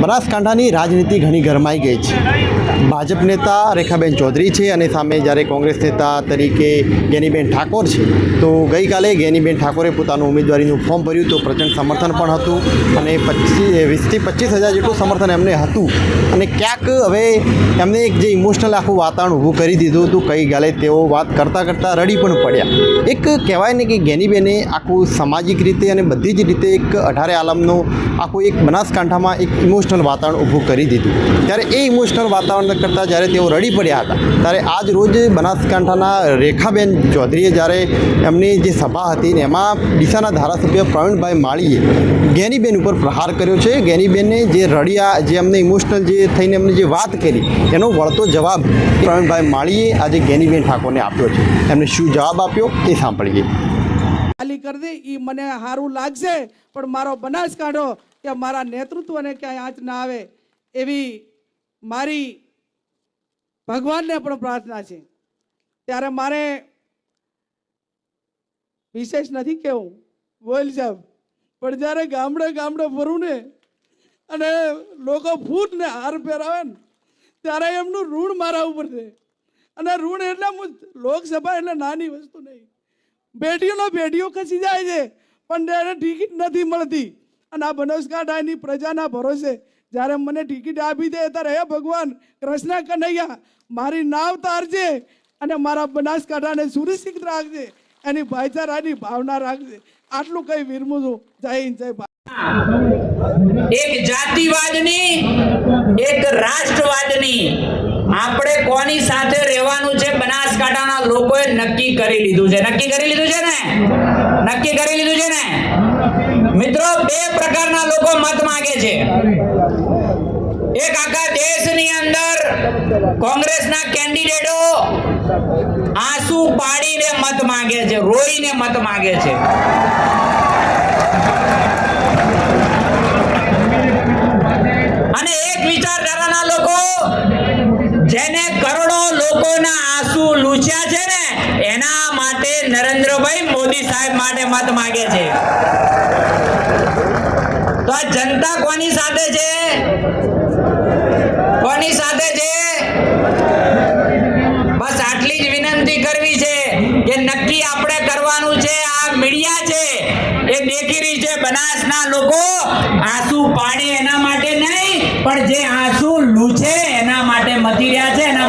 બનાસકાંઠાની રાજનીતિ ઘણી ગરમાઈ ગઈ છે. ભાજપ નેતા રેખાબેન ચૌધરી છે અને સામે જ્યારે કોંગ્રેસ નેતા તરીકે ગેનીબેન ઠાકોર છે, તો ગઈકાલે ગેનીબેન ઠાકોરે પોતાનું ઉમેદવારીનું ફોર્મ ભર્યું તો પ્રચંડ સમર્થન પણ હતું અને પચીસ વીસથી પચીસ હજાર જેટલું સમર્થન એમને હતું. અને ક્યાંક હવે એમને એક જે ઇમોશનલ આખું વાતાવરણ ઊભું કરી દીધું હતું, ગઈકાલે તેઓ વાત કરતાં કરતાં રડી પણ પડ્યા. એક કહેવાય ને કે ગેનીબેને આખું સામાજિક રીતે અને બધી જ રીતે એક અઢારે આલમનો આખું એક બનાસકાંઠામાં એક ઇમોશનલ વાતાવરણ ઊભું કરી દીધું. ત્યારે એ ઇમોશનલ વાતાવરણ કરતાં જ્યારે તેઓ રડી પડ્યા હતા, ત્યારે આજ રોજ બનાસકાંઠાના રેખાબેન ચૌધરીએ જ્યારે એમની જે સભા હતી ને એમાં ડીસાના ધારાસભ્ય પ્રવીણભાઈ માળીએ ગેનીબેન ઉપર પ્રહાર કર્યો છે. ગેનીબેનને જે રડિયા, જે એમને ઇમોશનલ જે થઈને એમને જે વાત કરી, એનો વળતો જવાબ પ્રવીણભાઈ માળીએ આજે ગેનીબેન ઠાકોરને આપ્યો છે. એમને શું જવાબ આપ્યો એ સાંભળીએ. ખાલી કરી દે એ મને સારું લાગશે, પણ મારો બનાસકાંઠો કે મારા નેતૃત્વને ક્યાંય આંચ ના આવે એવી મારી ભગવાનને પણ પ્રાર્થના છે. ત્યારે મારે વિશેષ નથી કેવું, બોલ સાહેબ. પણ જ્યારે ગામડે ગામડે ફરું ને અને લોકો ફૂટ ને હાર પહેરાવે ને, ત્યારે એમનું ઋણ મારા ઉપર છે. અને ઋણ એટલે લોકસભા એટલે નાની વસ્તુ નહીં. બેટીઓનો બેટીઓ ખસી જાય છે, પણ એને ટિકિટ નથી મળતી. અને આ બનાસકાંઠાની પ્રજાના ભરોસે. જ્યારે મને ટિકિટ આપી દે ત્યારે હે ભગવાન, કૃષ્ણ કનૈયા, મારી નાવ તારજે અને મારા બનાસકાંઠાને સુરક્ષિત રાખજે. એની ભાઈચારાની ભાવના રાખજે. આટલું કઈ વિરમું છું. જય હિન્દ, જય ભારત. એક જાતિવાદની, એક રાષ્ટ્રવાદની આપણે કોની સાથે રહેવાનું છે બનાસકાંઠાના લોકોએ નક્કી કરી લીધું છે? નક્કી કરી લીધું છે ને? નક્કી કરી લીધું છે ને? મિત્રો બે પ્રકારના લોકો મત માંગે છે. એક આખા દેશની અંદર કોંગ્રેસના કેન્ડિડેટો આંસુ પાડીને મત માંગે છે, રોઈને મત માંગે છે. અને એક વિચારધારાના લોકો જેને કરોડો લોકોના આંસુ લૂછ્યા છે ને, એના માટે નરેન્દ્રભાઈ મોદી સાહેબ માટે મત માંગે છે. જનતા કોની સાથે છે? કોની સાથે છે? બસ આટલી જ વિનંતી કરવી છે કે નક્કી આપણે કરવાનું છે. આ મીડિયા છે, એ દેખી રહી છે બનાસના લોકો. આંસુ પાડે એના માટે નહીં, પણ જે આંસુ લૂછે એના માટે મતી રહ્યા છે, એના